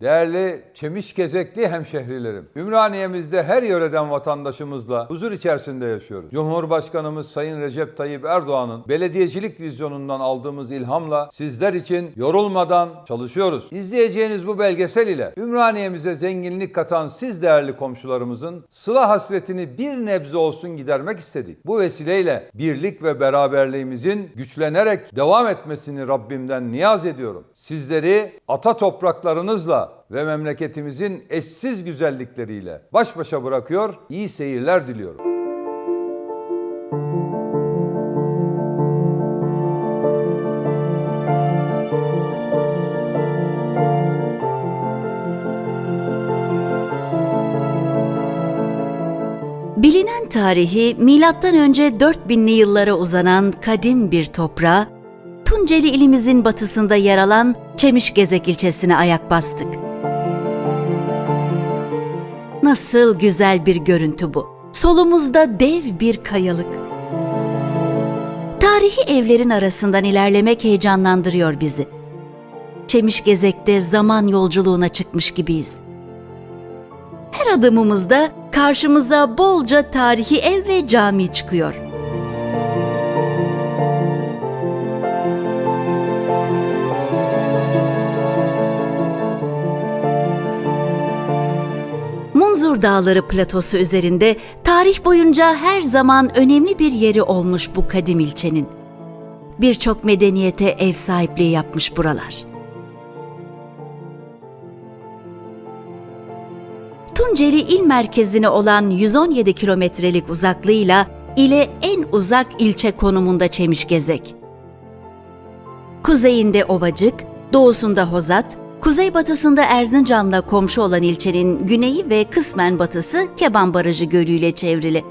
Değerli Çemişgezekli hemşehrilerim, Ümraniye'mizde her yöreden vatandaşımızla huzur içerisinde yaşıyoruz. Cumhurbaşkanımız Sayın Recep Tayyip Erdoğan'ın belediyecilik vizyonundan aldığımız ilhamla sizler için yorulmadan çalışıyoruz. İzleyeceğiniz bu belgesel ile Ümraniye'mize zenginlik katan siz değerli komşularımızın sıla hasretini bir nebze olsun gidermek istedik. Bu vesileyle birlik ve beraberliğimizin güçlenerek devam etmesini Rabbimden niyaz ediyorum. Sizleri ata topraklarınızla ve memleketimizin eşsiz güzellikleriyle baş başa bırakıyor, iyi seyirler diliyorum. Bilinen tarihi milattan önce 4000'li yıllara uzanan kadim bir toprağa, Tunceli ilimizin batısında yer alan Çemişgezek ilçesine ayak bastık. Nasıl güzel bir görüntü bu. Solumuzda dev bir kayalık. Tarihi evlerin arasından ilerlemek heyecanlandırıyor bizi. Çemişgezek'te zaman yolculuğuna çıkmış gibiyiz. Her adımımızda karşımıza bolca tarihi ev ve cami çıkıyor. Munzur Dağları platosu üzerinde tarih boyunca her zaman önemli bir yeri olmuş bu kadim ilçenin. Birçok medeniyete ev sahipliği yapmış buralar. Tunceli il merkezine olan 117 kilometrelik uzaklığıyla ile en uzak ilçe konumunda Çemişgezek. Kuzeyinde Ovacık, doğusunda Hozat, kuzeybatısında Erzincan'la komşu olan ilçenin güneyi ve kısmen batısı Keban Barajı Gölü ile çevrili.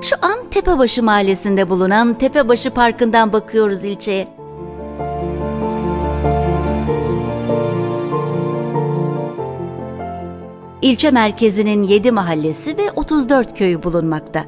Şu an Tepebaşı mahallesinde bulunan Tepebaşı Parkı'ndan bakıyoruz ilçeye. İlçe merkezinin 7 mahallesi ve 34 köyü bulunmakta.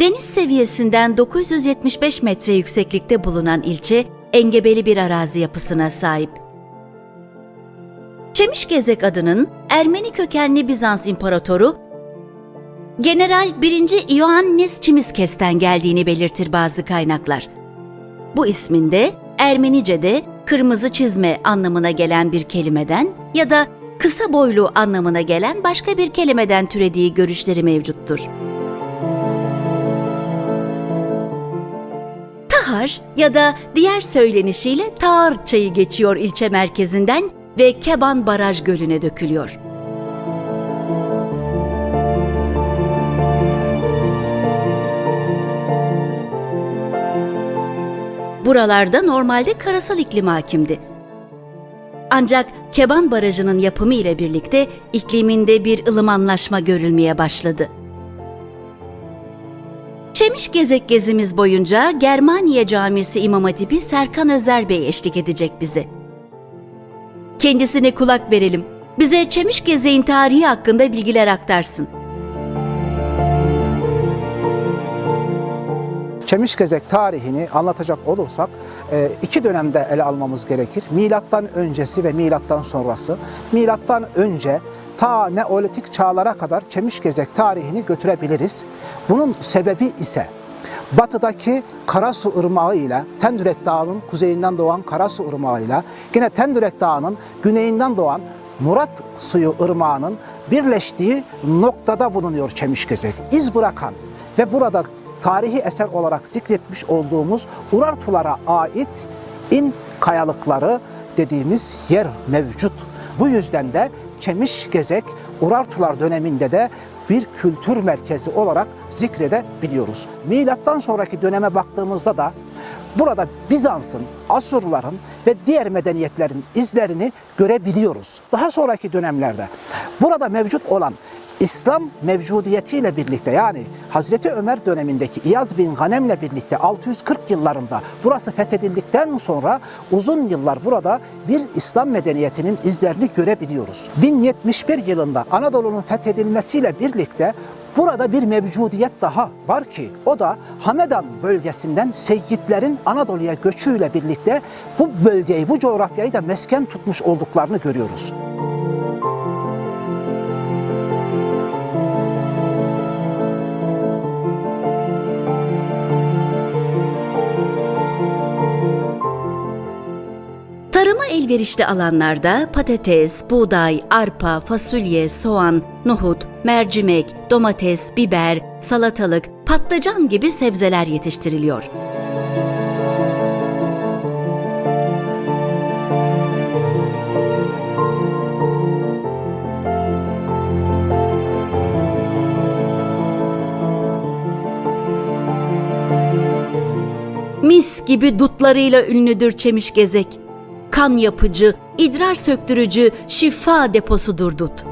Deniz seviyesinden 975 metre yükseklikte bulunan ilçe engebeli bir arazi yapısına sahip. Çemişgezek adının Ermeni kökenli Bizans imparatoru General 1. Ioannis Çimiskes'ten geldiğini belirtir bazı kaynaklar. Bu isminde Ermenice'de kırmızı çizme anlamına gelen bir kelimeden ya da kısa boylu anlamına gelen başka bir kelimeden türediği görüşleri mevcuttur. Tahar ya da diğer söylenişiyle Tahar çayı geçiyor ilçe merkezinden ve Keban Baraj Gölü'ne dökülüyor. Buralarda normalde karasal iklim hakimdi. Ancak Keban Barajı'nın yapımı ile birlikte ikliminde bir ılımanlaşma görülmeye başladı. Çemişgezek gezimiz boyunca Germaniye Camisi İmam Hatibi Serkan Özer Bey eşlik edecek bize. Kendisine kulak verelim. Bize Çemişgezek'in tarihi hakkında bilgiler aktarsın. Çemişgezek tarihini anlatacak olursak e, iki dönemde ele almamız gerekir. Milattan öncesi ve milattan sonrası. Milattan önce ta Neolitik çağlara kadar Çemişgezek tarihini götürebiliriz. Bunun sebebi ise batıdaki Karasu Irmağı ile Tendürek Dağı'nın kuzeyinden doğan Karasu Irmağı ile yine Tendürek Dağı'nın güneyinden doğan Murat Suyu Irmağı'nın birleştiği noktada bulunuyor Çemişgezek. İz bırakan ve burada tarihi eser olarak zikretmiş olduğumuz Urartulara ait in kayalıkları dediğimiz yer mevcut. Bu yüzden de Çemişgezek Urartular döneminde de bir kültür merkezi olarak zikredebiliyoruz. Milattan sonraki döneme baktığımızda da burada Bizans'ın, Asurların ve diğer medeniyetlerin izlerini görebiliyoruz. Daha sonraki dönemlerde burada mevcut olan İslam mevcudiyetiyle birlikte yani Hazreti Ömer dönemindeki İyaz bin Ghanem'le birlikte 640 yıllarında burası fethedildikten sonra uzun yıllar burada bir İslam medeniyetinin izlerini görebiliyoruz. 1071 yılında Anadolu'nun fethedilmesiyle birlikte Burada bir mevcudiyet daha var ki o da Hamedan bölgesinden Seyyidlerin Anadolu'ya göçüyle birlikte bu bölgeyi, bu coğrafyayı da mesken tutmuş olduklarını görüyoruz. Tarıma elverişli alanlarda patates, buğday, arpa, fasulye, soğan, nohut, mercimek, domates, biber, salatalık, patlıcan gibi sebzeler yetiştiriliyor. Mis gibi dutlarıyla ünlüdür Çemişgezek. Kan yapıcı, idrar söktürücü, şifa deposudur dut.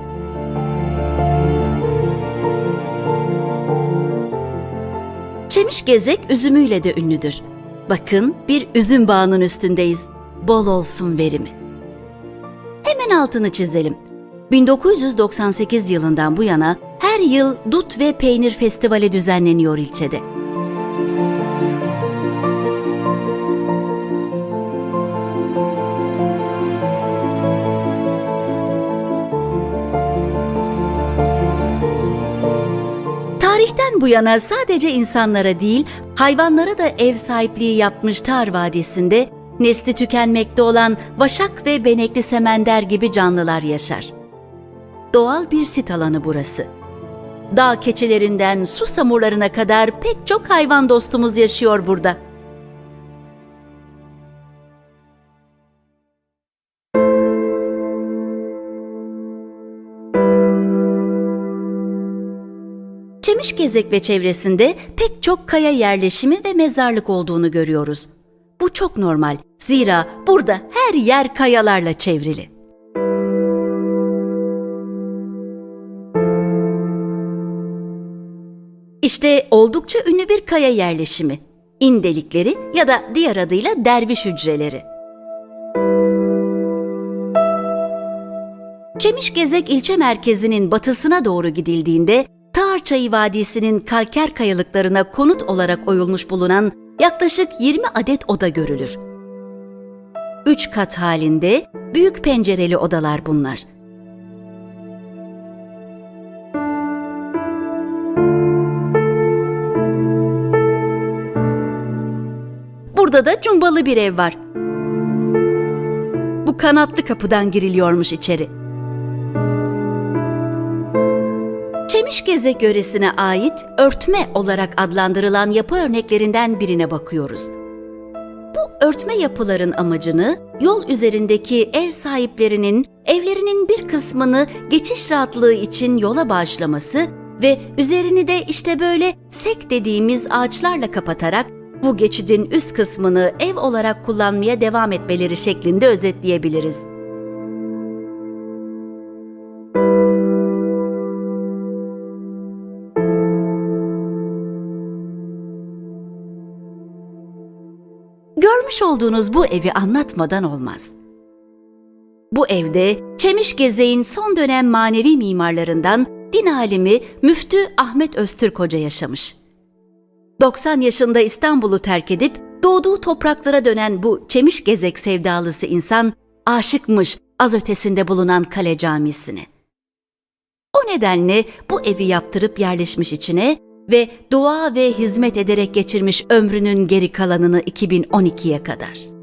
Çemişgezek üzümüyle de ünlüdür. Bakın bir üzüm bağının üstündeyiz. Bol olsun verimi. Hemen altını çizelim. 1998 yılından bu yana her yıl Dut ve Peynir Festivali düzenleniyor ilçede. Bu yana sadece insanlara değil, hayvanlara da ev sahipliği yapmış Tar Vadisi'nde nesli tükenmekte olan vaşak ve benekli semender gibi canlılar yaşar. Doğal bir sit alanı burası. Dağ keçilerinden su samurlarına kadar pek çok hayvan dostumuz yaşıyor burada. Çemişgezek ve çevresinde pek çok kaya yerleşimi ve mezarlık olduğunu görüyoruz. Bu çok normal. Zira burada her yer kayalarla çevrili. İşte oldukça ünlü bir kaya yerleşimi. İndelikleri ya da diğer adıyla derviş hücreleri. Çemişgezek ilçe merkezinin batısına doğru gidildiğinde Tağır Çayı Vadisi'nin kalker kayalıklarına konut olarak oyulmuş bulunan yaklaşık 20 adet oda görülür. Üç kat halinde büyük pencereli odalar bunlar. Burada da cumbalı bir ev var. Bu kanatlı kapıdan giriliyormuş içeri. Çemişgezek yöresine ait örtme olarak adlandırılan yapı örneklerinden birine bakıyoruz. Bu örtme yapıların amacını yol üzerindeki ev sahiplerinin evlerinin bir kısmını geçiş rahatlığı için yola bağışlaması ve üzerini de işte böyle sek dediğimiz ağaçlarla kapatarak bu geçidin üst kısmını ev olarak kullanmaya devam etmeleri şeklinde özetleyebiliriz. Görmüş olduğunuz bu evi anlatmadan olmaz. Bu evde Çemişgezek'in son dönem manevi mimarlarından din alimi Müftü Ahmet Öztürk Hoca yaşamış. 90 yaşında İstanbul'u terk edip doğduğu topraklara dönen bu Çemişgezek sevdalısı insan aşıkmış az ötesinde bulunan kale camisine. O nedenle bu evi yaptırıp yerleşmiş içine ve dua ve hizmet ederek geçirmiş ömrünün geri kalanını 2012'ye kadar.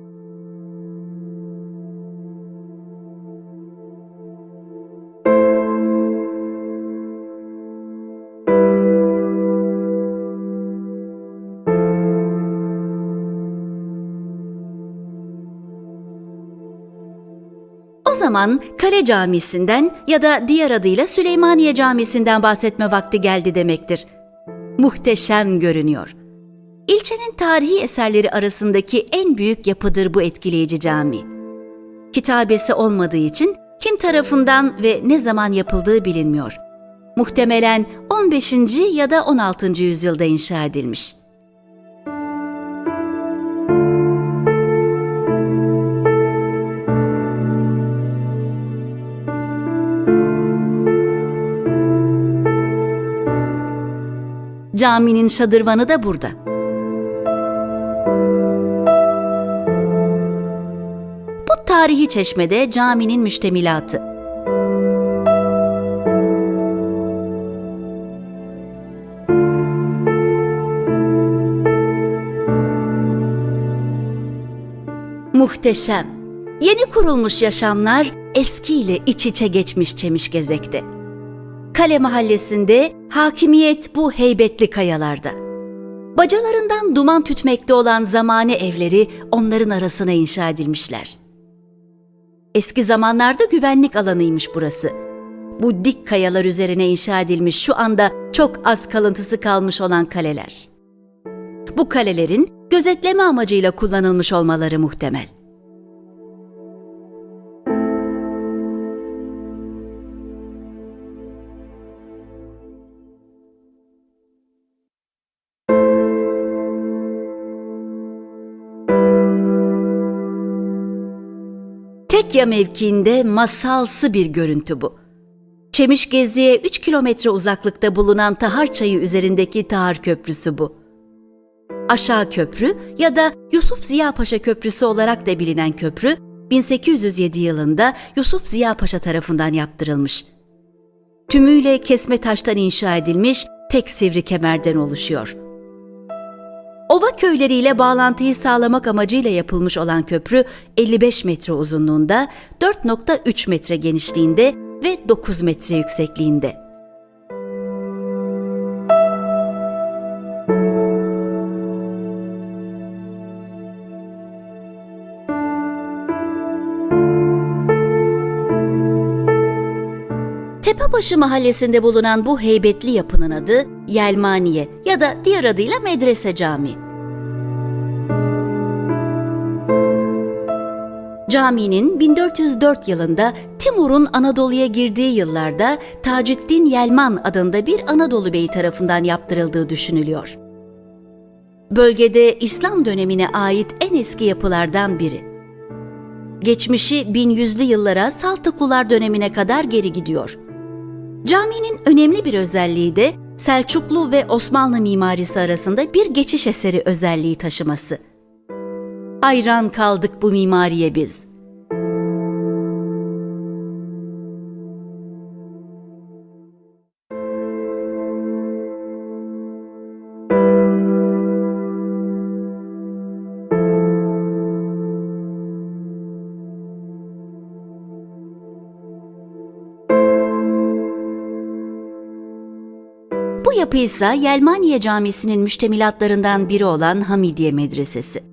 O zaman Kale Camisi'nden ya da diğer adıyla Süleymaniye Camisi'nden bahsetme vakti geldi demektir. Muhteşem görünüyor. İlçenin tarihi eserleri arasındaki en büyük yapıdır bu etkileyici cami. Kitabesi olmadığı için kim tarafından ve ne zaman yapıldığı bilinmiyor. Muhtemelen 15. ya da 16. yüzyılda inşa edilmiş. Caminin şadırvanı da burada. Bu tarihi çeşmede caminin müştemilatı. Muhteşem. Yeni kurulmuş yaşamlar eskiyle iç içe geçmiş Çemişgezek'te. Kale mahallesinde hakimiyet bu heybetli kayalarda. Bacalarından duman tütmekte olan zamane evleri onların arasına inşa edilmişler. Eski zamanlarda güvenlik alanıymış burası. Bu dik kayalar üzerine inşa edilmiş şu anda çok az kalıntısı kalmış olan kaleler. Bu kalelerin gözetleme amacıyla kullanılmış olmaları muhtemel. Tekya mevkiinde masalsı bir görüntü bu. Çemişgezi'ye 3 kilometre uzaklıkta bulunan Tahar Çayı üzerindeki Tahar Köprüsü bu. Aşağı Köprü ya da Yusuf Ziya Paşa Köprüsü olarak da bilinen köprü, 1807 yılında Yusuf Ziya Paşa tarafından yaptırılmış. Tümüyle kesme taştan inşa edilmiş tek sivri kemerden oluşuyor. Ova köyleriyle bağlantıyı sağlamak amacıyla yapılmış olan köprü 55 metre uzunluğunda, 4.3 metre genişliğinde ve 9 metre yüksekliğinde. Tepebaşı mahallesinde bulunan bu heybetli yapının adı Yelmaniye ya da diğer adıyla Medrese Camii. Caminin 1404 yılında Timur'un Anadolu'ya girdiği yıllarda Taceddin Yelman adında bir Anadolu beyi tarafından yaptırıldığı düşünülüyor. Bölgede İslam dönemine ait en eski yapılardan biri. Geçmişi 1100'lü yıllara Saltıklular dönemine kadar geri gidiyor. Caminin önemli bir özelliği de Selçuklu ve Osmanlı mimarisi arasında bir geçiş eseri özelliği taşıması. Hayran kaldık bu mimariye biz. Bu yapı ise Yelmaniye Camisi'nin müştemilatlarından biri olan Hamidiye Medresesi.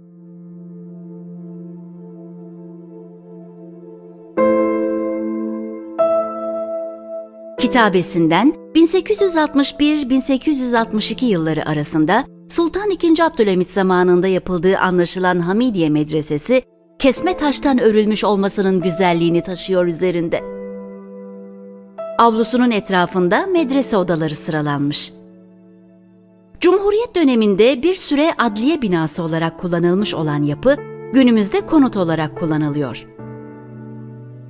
Kitabesinden 1861-1862 yılları arasında Sultan II. Abdülhamit zamanında yapıldığı anlaşılan Hamidiye Medresesi, kesme taştan örülmüş olmasının güzelliğini taşıyor üzerinde. Avlusunun etrafında medrese odaları sıralanmış. Cumhuriyet döneminde bir süre adliye binası olarak kullanılmış olan yapı, günümüzde konut olarak kullanılıyor.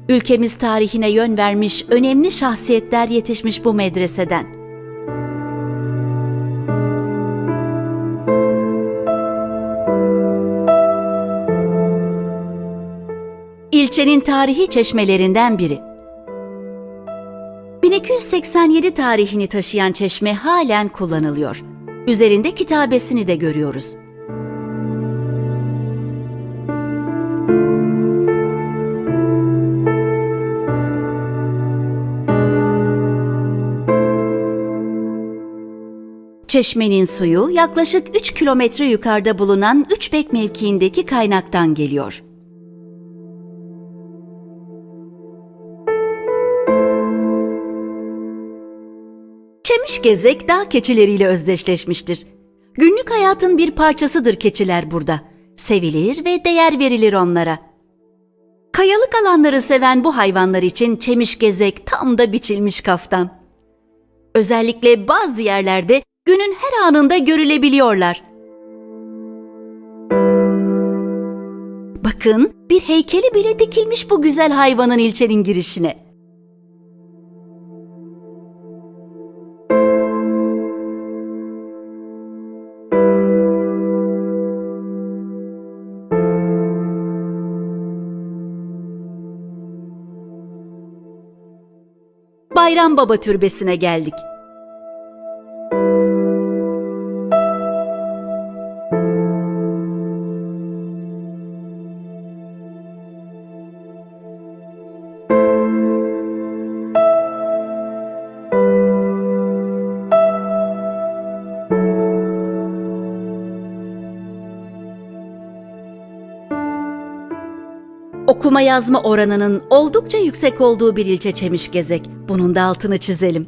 Ülkemiz tarihine yön vermiş önemli şahsiyetler yetişmiş bu medreseden. İlçenin tarihi çeşmelerinden biri. 1287 tarihini taşıyan çeşme halen kullanılıyor. Üzerinde kitabesini de görüyoruz. Çeşmenin suyu yaklaşık 3 kilometre yukarıda bulunan Üçbek mevkiindeki kaynaktan geliyor. Çemişgezek dağ keçileriyle özdeşleşmiştir. Günlük hayatın bir parçasıdır keçiler burada. Sevilir ve değer verilir onlara. Kayalık alanları seven bu hayvanlar için çemişgezek tam da biçilmiş kaftan. Özellikle bazı yerlerde günün her anında görülebiliyorlar. Bakın bir heykeli bile dikilmiş bu güzel hayvanın ilçenin girişine. Bayram Baba Türbesi'ne geldik. Okuma yazma oranının oldukça yüksek olduğu bir ilçe Çemişgezek. Bunun da altını çizelim.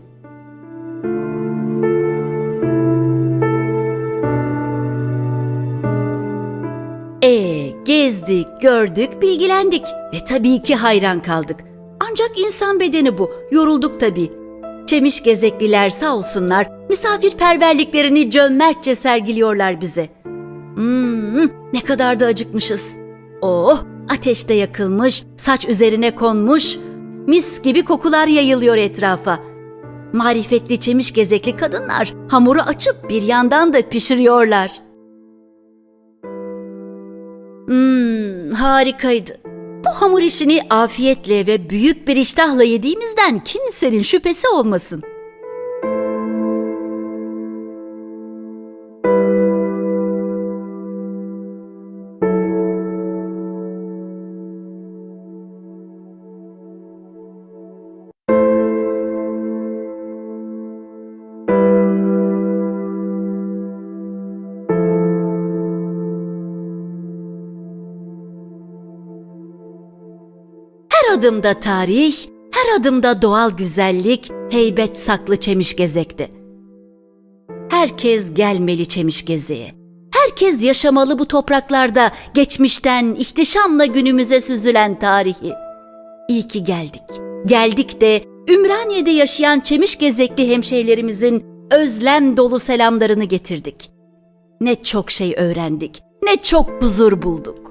E gezdik, gördük, bilgilendik ve tabii ki hayran kaldık. Ancak insan bedeni bu. Yorulduk tabii. Çemiş gezekliler sağ olsunlar misafirperverliklerini cömertçe sergiliyorlar bize. Hmm, ne kadar da acıkmışız. Oh, ateşte yakılmış, saç üzerine konmuş, mis gibi kokular yayılıyor etrafa. Marifetli çemiş gezekli kadınlar hamuru açıp bir yandan da pişiriyorlar. Hmm, harikaydı. Bu hamur işini afiyetle ve büyük bir iştahla yediğimizden kimsenin şüphesi olmasın. Adımda tarih, her adımda doğal güzellik, heybet saklı Çemişgezek'ti. Herkes gelmeli Çemişgezek'e. Herkes yaşamalı bu topraklarda geçmişten ihtişamla günümüze süzülen tarihi. İyi ki geldik. Geldik de Ümraniye'de yaşayan Çemişgezekli hemşehrilerimizin özlem dolu selamlarını getirdik. Ne çok şey öğrendik, ne çok huzur bulduk.